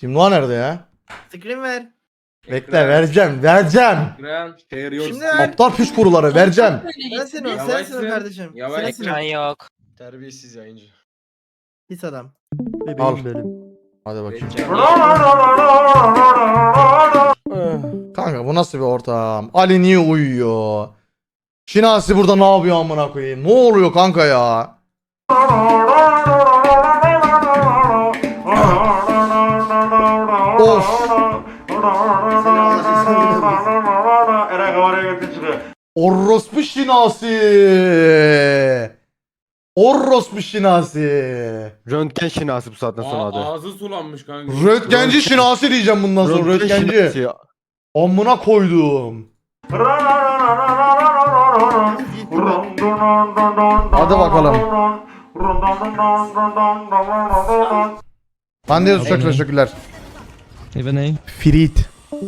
Simla nerede ya? Screen ver. Bekle vereceğim vereceğim. Ekran. Share your Şimdi ver. Aptal piç kuruları vereceğim. Sensin o, Yavaşsın, sensin o kardeşim. yavaş. Sensin o. Ekran yok. Terbiyesiz yayıncı. Pis adam. Al. Hadi bakayım. Kanka bu nasıl bir ortam? Ali niye uyuyor? Şinasi burada ne yapıyor amına koyayım? Ne oluyor kanka ya? Of. Orospu Şinasi. Orospu Şinasi. Röntgen şinası bu saatten sonra adı. ağzı sulanmış kanka. Röntgenci Şinasi diyeceğim bundan sonra. Röntgenci. şinası. Amına koydum. Hadi bakalım. Ben de çok teşekkürler. Frit.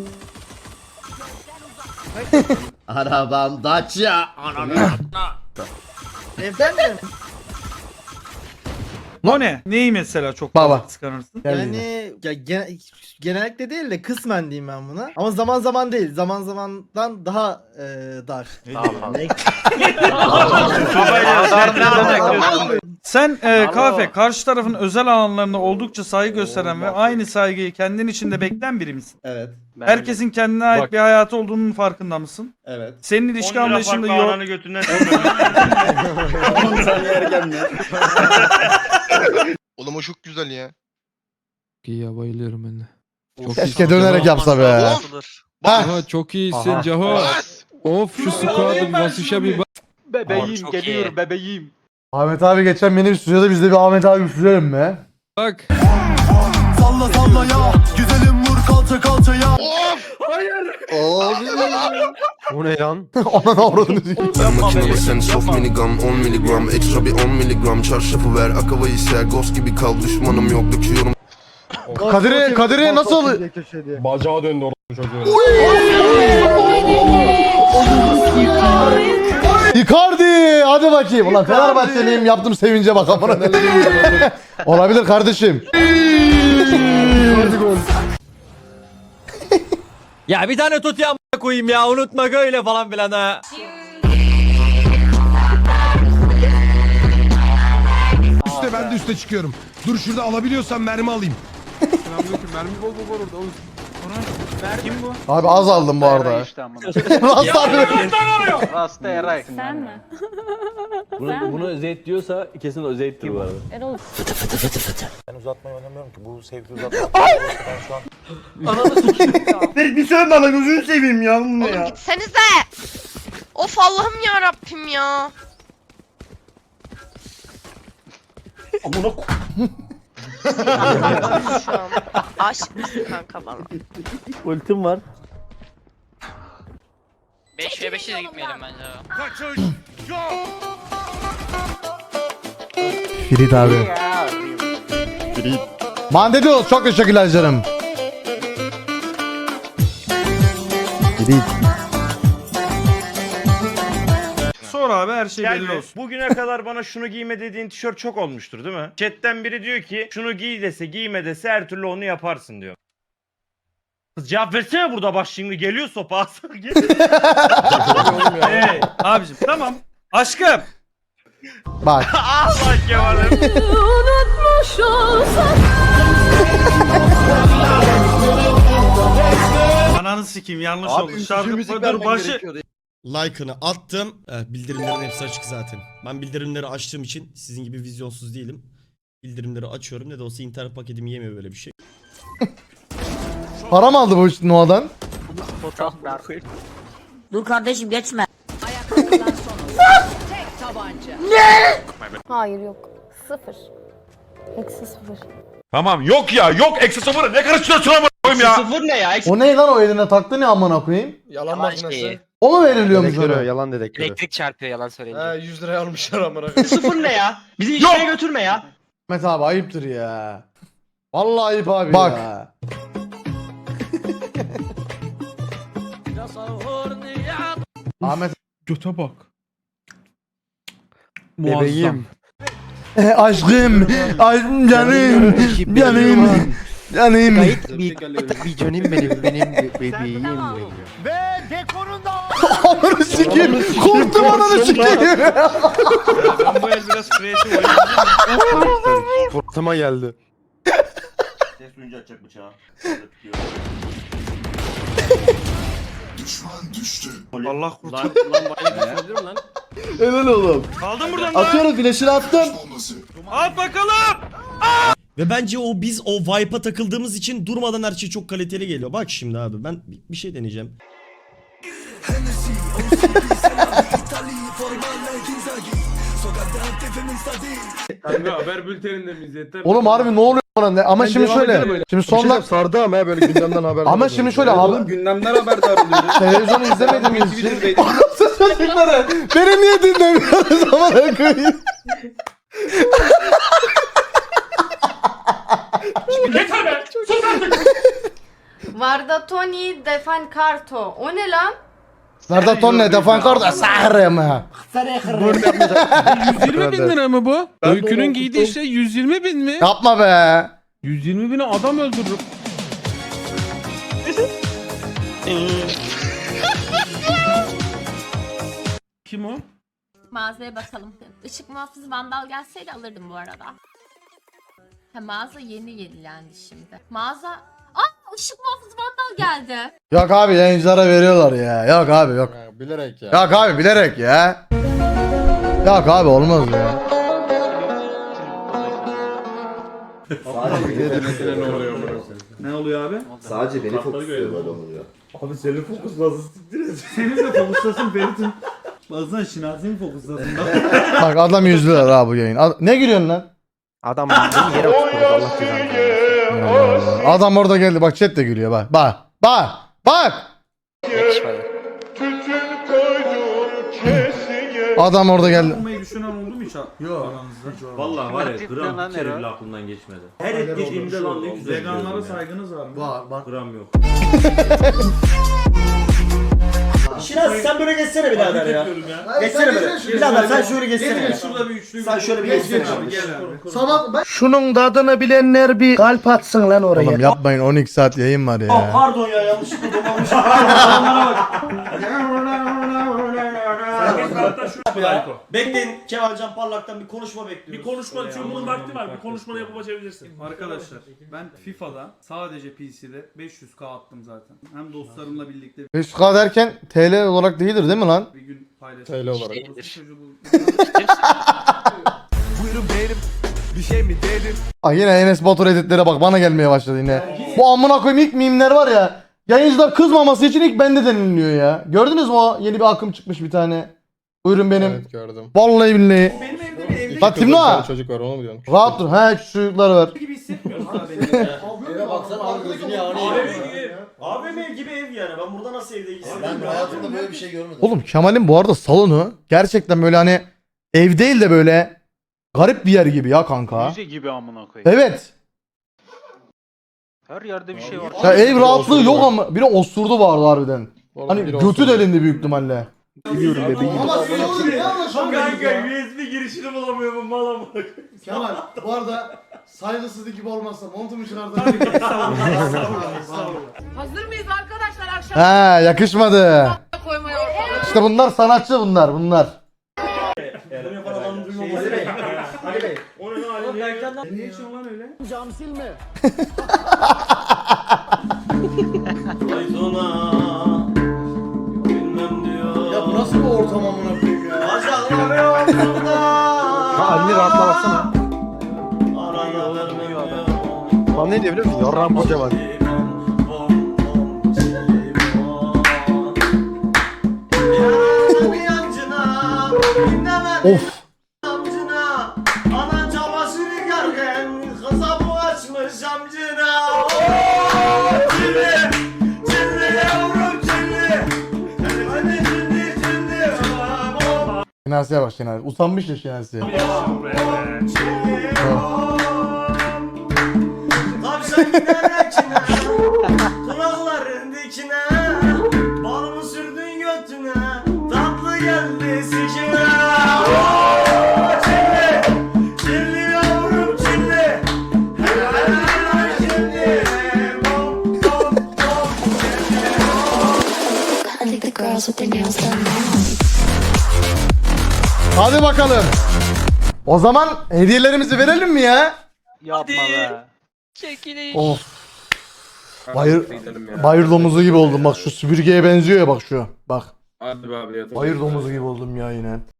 Arabam Dacia. Efendim? O ne? Neyi mesela çok Baba. fazla kıskanırsın? Yani ya, gen- genellikle değil de kısmen diyeyim ben buna. Ama zaman zaman değil. Zaman zamandan daha e, dar. Ne? Sen e, kafe karşı tarafın özel alanlarında oldukça saygı gösteren ve aynı saygıyı kendin içinde bekleyen biri misin? Evet. Herkesin kendine ait Bak. bir hayatı olduğunun farkında mısın? Evet. Senin ilişki anlayışında yok. Oğlum o çok güzel ya. İyi ya bayılıyorum ben de. Çok Keşke dönerek yapsa be. Aha çok iyisin Aha. Caho. Of şu squad'ın basışa bir bak. Bebeğim çok geliyor bebeğim. Ahmet abi geçen beni bir sürdü biz de bir Ahmet abi sürelim mi? Bak. Salla salla ya. Güzelim vur kalça kalçaya. O ne lan? Ona ne avradını sikeyim. Ben makinalı sen soft minigun 10 miligram Ekstra bir 10 miligram Çarşafı ver akavayı ser Ghost gibi kal düşmanım yok döküyorum Kadir'e Kadir'e nasıl Bacağı döndü orada çocuğun. Icardi hadi bakayım. Ulan Fenerbahçeliyim yaptım sevince bak amına. Olabilir kardeşim. Ya bir tane tut ya koyayım ya unutma öyle falan filan ha. Üste ben de üste çıkıyorum. Dur şurada alabiliyorsam mermi alayım. Kim bu? Abi az aldım bu arada. Nasıl aldın? Rasta Eray. Sen mi? Bunu, bunu özet diyorsa kesin özettir bu arada. Erol Ben uzatmayı oynamıyorum ki bu sevgi uzatma. Bir söyle bana gözünü seveyim ya bunu Oğlum gitsenize. Of Allah'ım ya Rabbim ya. Şu an aşık mısın kanka bana? Ultim var. 5 ve 5'e de gitmeyelim bence. Frit abi. Mandedos çok teşekkürler canım. Frit. Abi her şey belli olsun. Bugüne kadar bana şunu giyme dediğin tişört çok olmuştur değil mi? Chat'ten biri diyor ki şunu giy dese giyme dese her türlü onu yaparsın diyor. Kız cevap versene burada bak şimdi geliyor sopa gel. Hey, abicim tamam. Aşkım. Bak. Allah Kemal'im. Ananı sikeyim yanlış oldu. Şarkı dur başı. Like'ını attım. Evet, bildirimlerin hepsi açık zaten. Ben bildirimleri açtığım için sizin gibi vizyonsuz değilim. Bildirimleri açıyorum. Ne de olsa internet paketimi yemiyor böyle bir şey. Para mı aldı bu Noah'dan? Dur kardeşim geçme. Hayır yok. Sıfır. Eksi sıfır. Tamam yok ya yok eksi sıfır ne karıştırıyorsun ama koyayım ya. Sıfır ne ya? O ne lan o eline taktı ne amına koyayım? Yalan makinesi. O mu veriliyormuş Dedektörü, ona? yalan dedektörü. Elektrik çarpıyor yalan söyleyince. He 100 liraya almışlar amına koyayım. Sıfır ne ya? Bizi Yok. işe götürme ya. Ahmet abi ayıptır ya. Vallahi ayıp abi Bak. ya. Ahmet Göte bak. Bebeğim. aşkım, aşkım canım, canım, Yanayım. bir, bir canım benim, benim bebeğim benim. Ve dekorun da Ananı sikeyim. Korktum ananı sikeyim. Ben bu el biraz kreatif oynayacağım. Fırtıma geldi. Ses duyunca açacak bıçağı. Allah kurtar. Lan lan düşebilir lan? Helal oğlum. Kaldım buradan lan. Atıyorum flash'ını attım. At bakalım. Ve bence o biz o vibe'a takıldığımız için durmadan her şey çok kaliteli geliyor. Bak şimdi abi ben bir- bir şey deneyeceğim. Kanka haber bülteninde miyiz yeter. Oğlum harbi ne oluyor bana ne? Ama şimdi şöyle. Şimdi Son sonlar sardı ama ya böyle gündemden haber. ama şimdi şöyle abi Gündemden haberdar oluyoruz. televizyonu izlemediğimiz için Anasını çocukları beni niye dinlemiyorsunuz amına koyayım? Varda Tony Defan Karto. O ne lan? Nerede ton ne defan karda sahre mi? 120 bin lira mı bu? Öykünün giydiği şey 120 bin mi? Yapma be. 120 bine adam öldürürüm. Kim o? Mağazaya bakalım. Işık muhafızı vandal gelseydi alırdım bu arada. Ha mağaza yeni yenilendi şimdi. Mağaza... Işık muhafızı vandal geldi. Yok abi yayıncılara veriyorlar ya. Yok abi yok. Bilerek ya. Yok abi bilerek ya. Yok abi olmaz ya. Ne oluyor abi? Sadece beni fokusluyor böyle oluyor. Abi seni fokuslasın. Seni de fokuslasın Ferit'in. Bazen şinasi mi fokuslasın? Bak adam yüzdüler ha bu yayın. Ad- ne gülüyorsun lan? Adam beni yere oturttu Allah cezanı. Allah. Adam orada geldi bak chat de gülüyor bak. Bak. Bak. Bak. Yakışmadı. Adam orada geldi. Olmayı düşünen oldu mu hiç Yok. aranızda? Vallahi var ya Gram bir kere bile aklımdan geçmedi. Her ettiğimde lan ne güzel Veganlara ya. saygınız var mı? Var bak. Gram yok. Şinasi sen böyle geçsene birader ya. Geçsene böyle. Birader sen şöyle geçsene ya. Şurada bir üçlü Sen şöyle bir geçsene. Sabah ben... Şunun tadını bilenler bir kalp atsın lan oraya. Oğlum yapmayın 12 saat yayın var ya. Pardon ya yanlışlıkla domamışım. Bekleyin Kemalcan Parlak'tan bir konuşma bekliyoruz. Bir konuşma için bunun vakti var. Bir konuşmanı yapıp açabilirsin. Arkadaşlar ben FIFA'da sadece PC'de 500k attım zaten. Hem dostlarımla birlikte 500k derken TL olarak değildir değil mi lan? bir gün paylaştım. TL olarak. Çocuğu bu- Buyurun benim bir şey mi dedim? Ah yine Enes Batur editlere bak bana gelmeye başladı yine. Bu amına koyayım ilk mimler var ya. Yayıncılar kızmaması için ilk bende deniliyor ya. Gördünüz mü o yeni bir akım çıkmış bir tane. Buyurun benim. Evet gördüm. Vallahi billahi. Benim evde bir evde Bak tane çocuk var onu mu diyorsun? Rahat dur. He şu çocuklar var. gibi hissetmiyoruz ha benim. Eve baksana abi gözünü yağını AVM gibi ev yani. Ben burada nasıl evde hissediyorum? böyle bir şey görmedim. Oğlum Kemal'in bu arada salonu gerçekten böyle hani ev değil de böyle garip bir yer gibi ya kanka. Müze gibi amına koyayım. Evet. Her yerde bir şey var. Ya ev rahatlığı yok ama biri osurdu vardı harbiden. Oğlum Hani götü delindi büyük ihtimalle. Biliyorum bebeğim. Kanka USB girişini bulamıyorum mal amına. Kemal bu arada saygısızlık gibi olmazsa montumu çıkardım. Hazır mıyız arkadaşlar akşam He yakışmadı. koymaya ortalığı? İşte bunlar sanatçı bunlar bunlar. Bunu yapan adamın duymaması. Ali Bey. Ali Bey. O ne lan Ali? Ne için lan? Cam silme. Ya bu nasıl bir ortam amına koyayım ya? Ha anne rahatla baksana. Lan ne diyor biliyor musun? Yarram kocaman. Of. Bu açmış amcına. Oo, Çilli, çilli yavrum çilli. Hadi çilli çilli. Aman, Şinasi'ye bak Şinasi. Usanmış ya yavrum. Tavşan gider Hadi bakalım. O zaman hediyelerimizi verelim mi ya? Yapma be. Of. Bayır, bayır domuzu gibi oldum bak şu süpürgeye benziyor ya bak şu. Bak. Hadi be abi yeter. Bayır domuzu gibi oldum ya yine.